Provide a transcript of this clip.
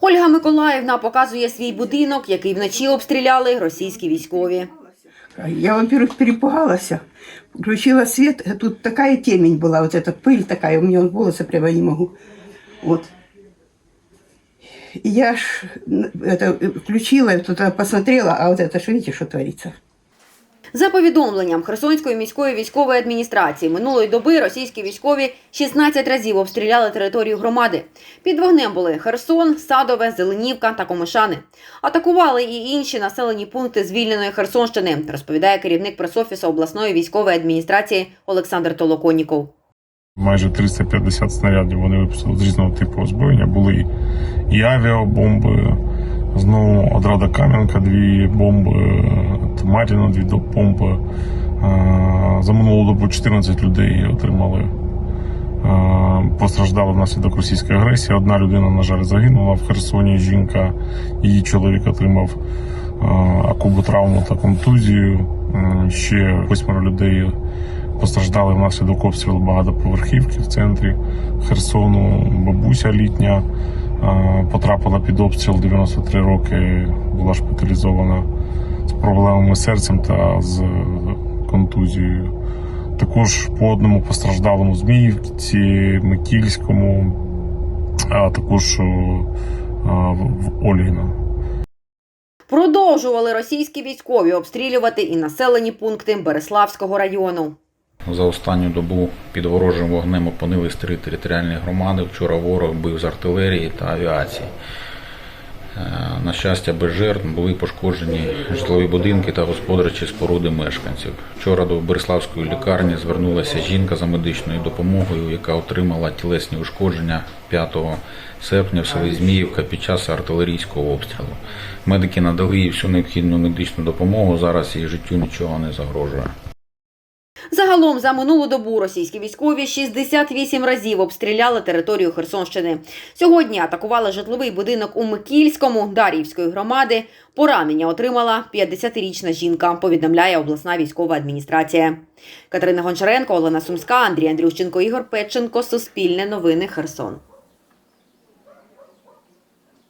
Ольга Миколаївна показує свій будинок, який вночі обстріляли російські військові. Я, во-первых, перепугалась. Включила свет, а тут такая темень была, вот эта пыль такая, у меня вот волосы прямо не могу. Вот. И я ж н- это э, включила, туда посмотрела, а вот это ж видите, что творится. За повідомленням Херсонської міської військової адміністрації минулої доби російські військові 16 разів обстріляли територію громади. Під вогнем були Херсон, Садове, Зеленівка та Комишани. Атакували і інші населені пункти звільненої Херсонщини, розповідає керівник пресофісу обласної військової адміністрації Олександр Толоконніков. Майже 350 снарядів вони випустили з різного типу озброєння. Були і авіабомби, знову Одрада Кам'янка, дві бомби, Маріна, дві бомби. Е, За минулу добу 14 людей отримали, е, постраждали внаслідок російської агресії. Одна людина, на жаль, загинула в Херсоні. Жінка, її чоловік отримав е, акубу травму та контузію. Ще восьмеро людей постраждали внаслідок обстрілу багатоповерхівки в центрі Херсону. Бабуся літня потрапила під обстріл 93 роки, була шпиталізована з проблемами з серцем та з контузією. Також по одному постраждалому Зміївці, Микільському, а також в в Продовжували російські військові обстрілювати і населені пункти Береславського району. За останню добу під ворожим вогнем опинились три територіальні громади. Вчора ворог бив з артилерії та авіації. Е, На щастя, без жертв були пошкоджені житлові будинки та господарчі споруди мешканців. Вчора до Береславської лікарні звернулася жінка за медичною допомогою, яка отримала тілесні ушкодження 5 серпня в селі Зміївка під час артилерійського обстрілу. Медики надали їй всю необхідну медичну допомогу. Зараз її життю нічого не загрожує. Загалом за минулу добу російські військові 68 разів обстріляли територію Херсонщини. Сьогодні атакували житловий будинок у Микільському Дарівської громади. Поранення отримала 50-річна жінка, повідомляє обласна військова адміністрація. Катерина Гончаренко, Олена Сумська, Андрій Андрющенко, Ігор Петченко. Суспільне новини Херсон.